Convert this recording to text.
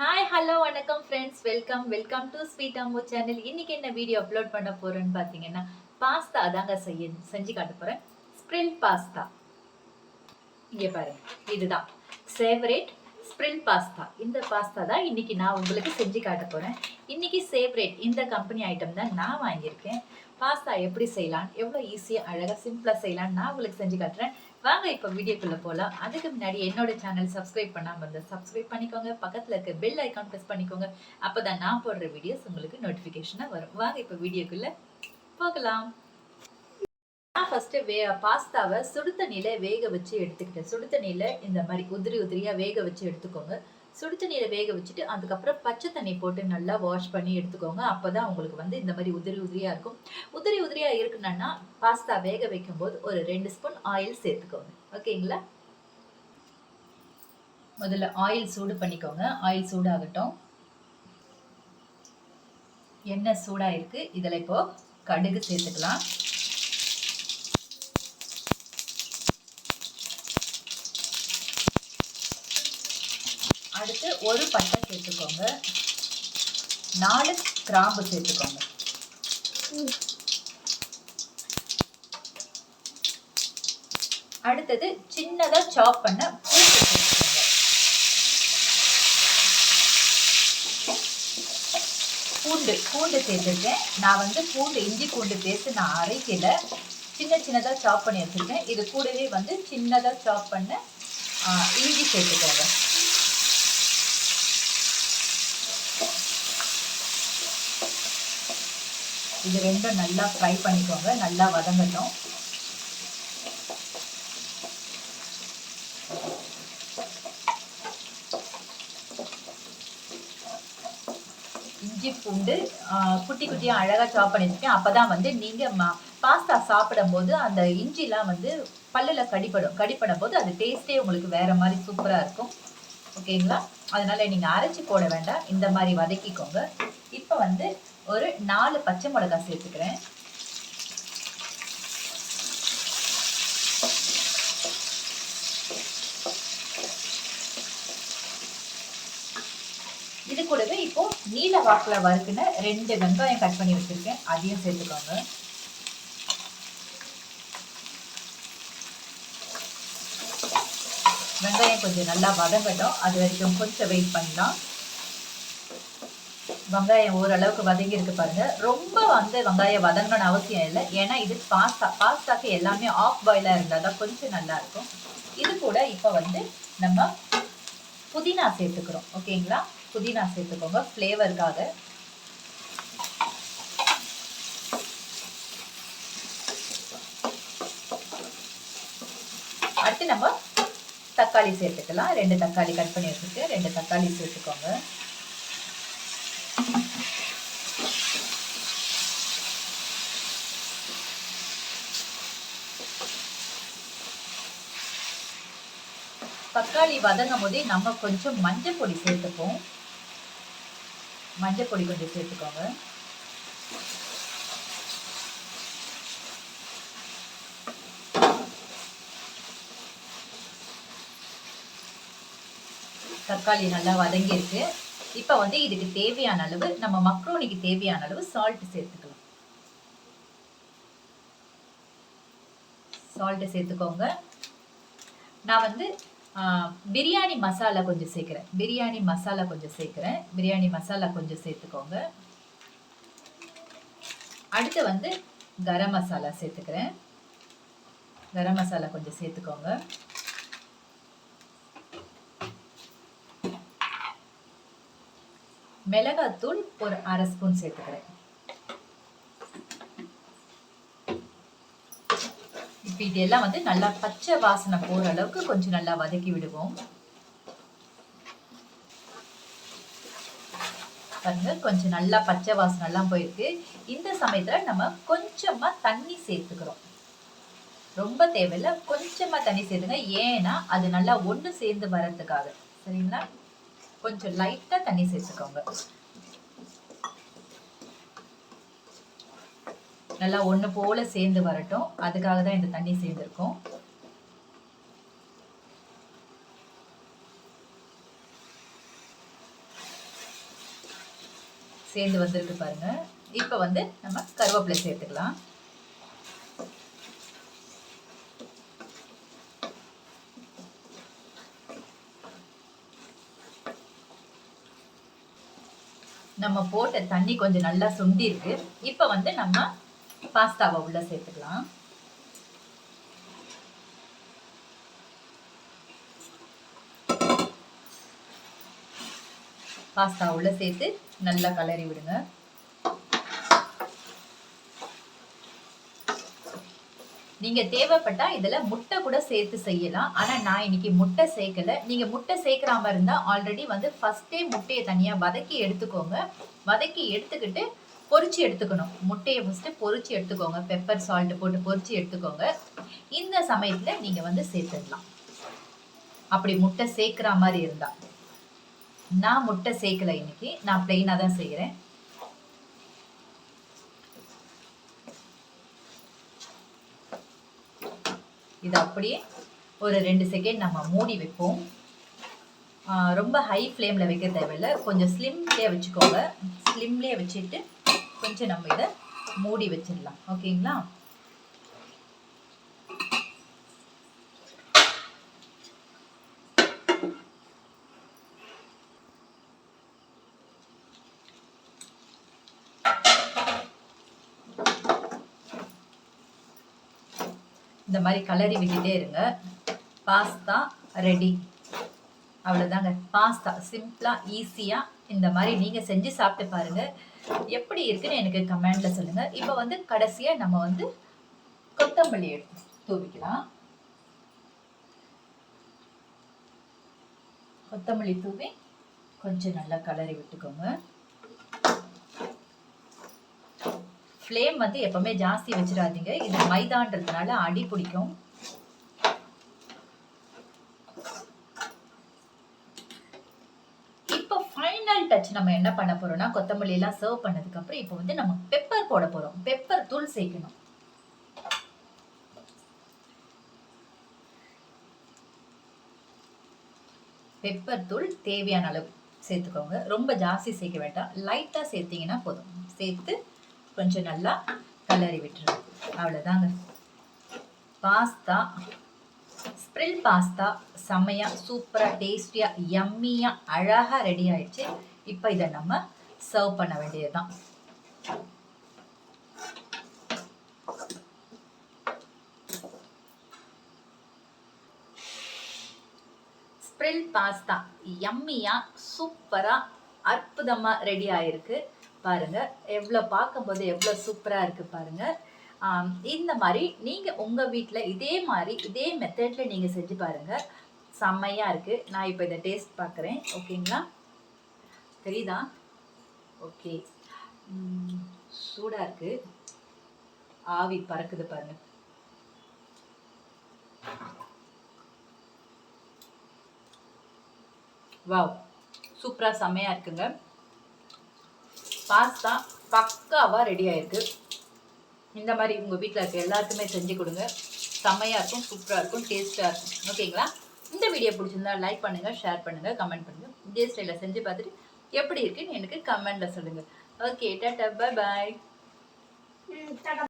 Hi hello வணக்கம் friends welcome welcome to sweet Ammu channel இன்னைக்கு என்ன வீடியோ அப்லோட் பண்ண போறேன்னு பார்த்தீங்கன்னா பாஸ்தா தாங்க செய்ய செஞ்சு காட்ட போறேன். ஸ்ப்ரில் பாஸ்தா இங்கே பாருங்க இதுதான். ஃபேவரேட் ஸ்ப்ரில் பாஸ்தா இந்த பாஸ்தா தான் இன்னைக்கு நான் உங்களுக்கு செஞ்சு காட்ட போறேன். இன்னைக்கு ஃபேவரேட் இந்த கம்பெனி ஐட்டம் தான் நான் வாங்கியிருக்கேன். பாஸ்தா எப்படி செய்யலாம் எவ்வளோ ஈஸியாக அழகாக சிம்பிளாக செய்யலாம்னு நான் உங்களுக்கு செஞ்சு காட்டுறேன். வாங்க இப்போ வீடியோக்குள்ளே போகலாம் அதுக்கு முன்னாடி என்னோட சேனல் சப்ஸ்கிரைப் பண்ணாமல் இருந்தால் சப்ஸ்கிரைப் பண்ணிக்கோங்க. பக்கத்தில் இருக்க பெல் ஐக்கான் ப்ரெஸ் பண்ணிக்கோங்க. அப்போ தான் நான் போடுற வீடியோஸ் உங்களுக்கு நோட்டிஃபிகேஷனாக வரும். வாங்க இப்போ வீடியோக்குள்ளே போகலாம். நான் ஃபஸ்ட்டு வே பாஸ்தாவை சுடு தண்ணியில் வேக வச்சு எடுத்துக்கிட்டேன். சுடு தண்ணியில் இந்த மாதிரி உதிரி உதிரியாக வேக வச்சு எடுத்துக்கோங்க. சுடு தண்ணியில் வேக வச்சுட்டு அதுக்கப்புறம் பச்சை தண்ணி போட்டு நல்லா வாஷ் பண்ணி எடுத்துக்கோங்க. அப்போ தான் உங்களுக்கு வந்து இந்த மாதிரி உதிரி உதிரியாக இருக்கும். உதிரி உதிரியாக இருக்குன்னா பாஸ்தா வேக வைக்கும்போது ஒரு ரெண்டு ஸ்பூன் ஆயில் சேர்த்துக்கோங்க. ஓகேங்களா? முதல்ல ஆயில் சூடு பண்ணிக்கோங்க. ஆயில் சூடாகட்டும். எண்ணெய் சூடாக இருக்கு இதில் இப்போ கடுகு சேர்த்துக்கலாம். அடுத்து ஒரு பட்டை சேர்த்துக்கோங்க. நாலு கிராம்பு சேர்த்துக்கோங்க. அடுத்தது சின்னதா சாப் பண்ண பூண்டு பூண்டு பூண்டு சேர்த்துருக்கேன். நான் வந்து பூண்டு இஞ்சி பூண்டு பேஸ்ட் நான் அரைக்கல. சின்ன சின்னதாக சாப் பண்ணி வச்சுருக்கேன். இது கூடவே வந்து சின்னதாக சாப் பண்ண இஞ்சி சேர்த்துக்கோங்க. இது ரெண்டும் நல்லா ஃப்ரை பண்ணிக்கோங்க. நல்லா வதங்கட்டும். இஞ்சி பூண்டு குட்டி குட்டியாக அழகாக சாப் பண்ணி வச்சுருக்கேன் அப்போ தான் வந்து நீங்கள் பாஸ்தா சாப்பிடும்போது அந்த இஞ்சிலாம் வந்து பல்லில் கடிப்படும். கடிப்படும் போது அது டேஸ்ட்டே உங்களுக்கு வேறு மாதிரி சூப்பராக இருக்கும். ஓகேங்களா அதனால் நீங்கள் அரைச்சி போட வேண்டாம். இந்த மாதிரி வதக்கிக்கோங்க. இப்போ வந்து ஒரு நாலு பச்சை மிளகாய் சேர்த்துக்கிறேன். இது கூடவே இப்போ நீல வாக்கில் வறுக்குன ரெண்டு வெங்காயம் கட் பண்ணி வச்சுருக்கேன். அதையும் சேர்த்துக்கோங்க. வெங்காயம் கொஞ்சம் நல்லா வதங்கட்டும். அது வரைக்கும் கொஞ்சம் வெயிட் பண்ணலாம். வெங்காயம் ஓரளவுக்கு வதங்கி இருக்கு பாருங்க. ரொம்ப வந்து வெங்காயம் வதங்கணும்னு அவசியம் இல்லை. ஏன்னா இது பாஸ்தா பாஸ்தாக்கு எல்லாமே ஆஃப் பாயிலா இருந்தால் தான் கொஞ்சம் நல்லா இருக்கும். இது கூட இப்போ வந்து நம்ம புதினா சேர்த்துக்கிறோம். ஓகேங்களா புதினா சேர்த்துக்கோங்க. ஃப்ளேவருக்காக அடுத்து நம்ம தக்காளி சேர்த்துக்கலாம். ரெண்டு தக்காளி கட் பண்ணி வச்சுருக்கு. ரெண்டு தக்காளி சேர்த்துக்கோங்க. தக்காளி வதங்கும் போதே நம்ம கொஞ்சம் மஞ்சள் பொடி சேர்த்துப்போம். மஞ்சள் பொடி கொஞ்சம் சேர்த்துக்கோங்க. தக்காளி நல்லா வதங்கியிருக்கு. இப்போ வந்து இதுக்கு தேவையான அளவு நம்ம மக்ரோனிக்கு தேவையான அளவு சால்ட் சேர்த்துக்கலாம். சால்ட் சேர்த்துக்கோங்க. நான் வந்து பிரியாணி மசாலா கொஞ்சம் சேர்க்குறேன். பிரியாணி மசாலா கொஞ்சம் சேர்க்குறேன். பிரியாணி மசாலா கொஞ்சம் சேர்த்துக்கோங்க. அடுத்து வந்து கரம் மசாலா சேர்த்துக்கிறேன். கரம் மசாலா கொஞ்சம் சேர்த்துக்கோங்க. மிளகாத்தூள் ஒரு அரை ஸ்பூன் சேர்த்துக்கிறேன். இப்போ இதெல்லாம் வந்து நல்லா பச்சை வாசனை போகிற அளவுக்கு கொஞ்சம் நல்லா வதக்கி விடுவோம். பாருங்க கொஞ்சம் நல்லா பச்சை வாசனை எல்லாம் போயிருக்கு. இந்த சமயத்துல நம்ம கொஞ்சமா தண்ணி சேர்த்துக்கிறோம். ரொம்ப தேவையில்ல கொஞ்சமா தண்ணி சேர்த்துங்க. ஏன்னா அது நல்லா ஒன்று சேர்ந்து வர்றதுக்காக. சரிங்களா? கொஞ்சம் லைட்டா தண்ணி சேர்த்துக்கோங்க. நல்லா ஒன்று போல சேர்ந்து வரட்டும். அதுக்காக தான் இந்த தண்ணி சேர்ந்துருக்கோம். சேர்ந்து வந்திருக்கு பாருங்க. இப்போ வந்து நம்ம கருவேப்பிலை சேர்த்துக்கலாம். நம்ம போட்ட தண்ணி கொஞ்சம் நல்லா சுண்டி இருக்கு இப்போ வந்து நம்ம பாஸ்தாவை உள்ள சேர்த்துக்கலாம். பாஸ்தா உள்ள சேர்த்து நல்லா கலரி விடுங்க. நீங்க தேவைப்பட்டா இதுல முட்டை கூட சேர்த்து செய்யலாம். ஆனா நான் இன்னைக்கு முட்டை சேர்க்கல. நீங்க முட்டை சேர்க்கிற மாதிரி இருந்தா ஆல்ரெடி வந்து ஃபர்ஸ்டே முட்டையை தனியா வதக்கி எடுத்துக்கோங்க. வதக்கி எடுத்துக்கிட்டு பொறிச்சு எடுத்துக்கணும். முட்டையை ஃபஸ்ட்டு பொறிச்சு எடுத்துக்கோங்க. பெப்பர் சால்ட் போட்டு பொறிச்சு எடுத்துக்கோங்க. இந்த சமயத்தில் நீங்கள் வந்து சேர்த்துடலாம் அப்படி முட்டை சேர்க்குற மாதிரி இருந்தால் நான் முட்டை சேர்க்கல இன்னைக்கு. நான் பிளெயினாக தான் செய்கிறேன் இது அப்படியே ஒரு ரெண்டு செகண்ட் நம்ம மூடி வைப்போம். ரொம்ப ஹை ஃப்ளேமில் வைக்க தேவையில்லை. கொஞ்சம் ஸ்லிம்லேயே வச்சுக்கோங்க. ஸ்லிம்லேயே வச்சுட்டு கொஞ்சம் நம்ம இதை மூடி வச்சிடலாம். ஓகேங்களா? இந்த மாதிரி கலரி விட்டுட்டே இருங்க. Pasta ready. அவ்வளோதாங்க பாஸ்தா சிம்பிளாக ஈஸியாக இந்த மாதிரி நீங்கள் செஞ்சு சாப்பிட்டு பாருங்க. எப்படி இருக்குன்னு எனக்கு கமெண்ட்ல சொல்லுங்க. இப்போ வந்து கடைசியா நம்ம வந்து கொத்தமல்லி எடுத்து தூவிக்கலாம். கொத்தமல்லி தூவி கொஞ்சம் நல்லா கலரி விட்டுக்கோங்க. ஃப்ளேம் வந்து எப்பவுமே ஜாஸ்தி வச்சிடாதீங்க. இது மைதான்றதுனால அடி பிடிக்கும் இப்போ ஃபைனல் டச் நம்ம என்ன பண்ண போறோம்னா கொத்தமல்லி எல்லாம் சர்வ் பண்ணதுக்கு அப்புறம் இப்போ வந்து நம்ம பெப்பர் போட போறோம். பெப்பர் தூள் சேர்க்கணும். பெப்பர் தூள் தேவையான அளவு சேர்த்துக்கோங்க. ரொம்ப ஜாஸ்தி சேர்க்க வேண்டாம். லைட்டாக சேர்த்தீங்கன்னா போதும். சேர்த்து கொஞ்சம் நல்லா கலரி விட்டுருங்க அவ்வளோதாங்க பாஸ்தா ப்ரில் பாஸ்தா செம்மையாக சூப்பராக டேஸ்டியாக யம்மியாக அழகாக ரெடி ஆயிடுச்சு. இப்போ இதை நம்ம சர்வ் பண்ண வேண்டியதுதான். ஸ்ப்ரில் பாஸ்தா யம்மியாக சூப்பராக அற்புதமாக ரெடி ஆயிருக்கு. பாருங்க எவ்வளோ பார்க்கும்போது எவ்வளோ சூப்பராக இருக்கு பாருங்க. இந்த மாதிரி நீங்கள் உங்கள் வீட்டில் இதே மாதிரி இதே மெத்தடில் நீங்கள் செஞ்சு பாருங்கள் செம்மையாக இருக்குது நான் இப்போ இதை டேஸ்ட் பார்க்குறேன் ஓகேங்களா தெரியுதா? ஓகே சூடாக இருக்குது ஆவி பறக்குது பாருங்க. வாவ். சூப்பராக செம்மையாக இருக்குங்க. பாஸ்தா பக்காவாக ரெடி ஆயிருக்கு. இந்த மாதிரி உங்கள் வீட்டில் இருக்க எல்லாருக்குமே செஞ்சு கொடுங்க. செம்மையாக இருக்கும் சூப்பராக இருக்கும் டேஸ்ட்டாக இருக்கும். ஓகேங்களா இந்த வீடியோ பிடிச்சிருந்தா லைக் பண்ணுங்கள் ஷேர் பண்ணுங்கள் கமெண்ட் பண்ணுங்கள் இதே ஸ்டைலில் செஞ்சு பார்த்துட்டு எப்படி இருக்குன்னு எனக்கு கமெண்ட்டில் சொல்லுங்கள் ஓகே டாட்டா பை பாய்